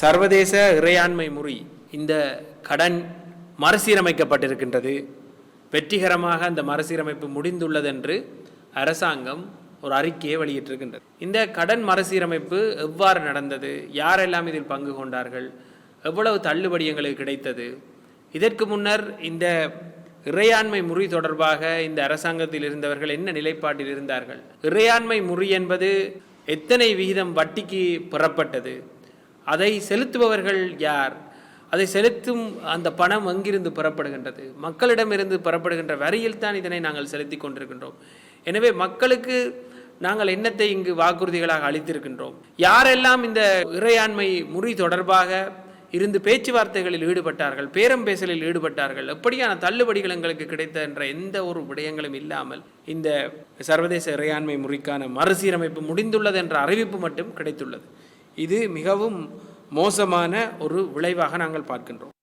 சர்வதேச இறையாண்மை முறை இந்த கடன் மறுசீரமைக்கப்பட்டிருக்கின்றது. வெற்றிகரமாக அந்த மறுசீரமைப்பு முடிந்துள்ளது என்று அரசாங்கம் ஒரு அறிக்கையை வெளியிட்டிருக்கின்றது. இந்த கடன் மறுசீரமைப்பு எவ்வாறு நடந்தது? யாரெல்லாம் இதில் பங்கு கொண்டார்கள்? எவ்வளவு தள்ளுபடி எங்களுக்கு கிடைத்தது? இதற்கு முன்னர் இந்த இறையாண்மை முறி தொடர்பாக இந்த அரசாங்கத்தில் இருந்தவர்கள் என்ன நிலைப்பாட்டில் இருந்தார்கள்? இறையாண்மை முறி என்பது எத்தனை விகிதம் வட்டிக்கு பெறப்பட்டது? அதை செலுத்துபவர்கள் யார்? அதை செலுத்தும் அந்த பணம் அங்கிருந்து பெறப்படுகின்றது? மக்களிடமிருந்து பெறப்படுகின்ற வரியில் தான் இதனை நாங்கள் செலுத்தி கொண்டிருக்கின்றோம். எனவே மக்களுக்கு நாங்கள் என்னத்தை இங்கு வாக்குறுதிகளாக அளித்திருக்கின்றோம்? யாரெல்லாம் இந்த இறையாண்மை முறை தொடர்பாக இருந்து பேச்சுவார்த்தைகளில் ஈடுபட்டார்கள் பேரம் பேசலில் ஈடுபட்டார்கள் எப்படியான தள்ளுபடிகள் எங்களுக்கு கிடைத்த என்ற எந்த ஒரு விடயங்களும் இல்லாமல் இந்த சர்வதேச இறையாண்மை முறைக்கான மறுசீரமைப்பு முடிந்துள்ளது என்ற அறிவிப்பு மட்டும் கிடைத்துள்ளது. இது மிகவும் மோசமான ஒரு விளைவாக நாங்கள் பார்க்கின்றோம்.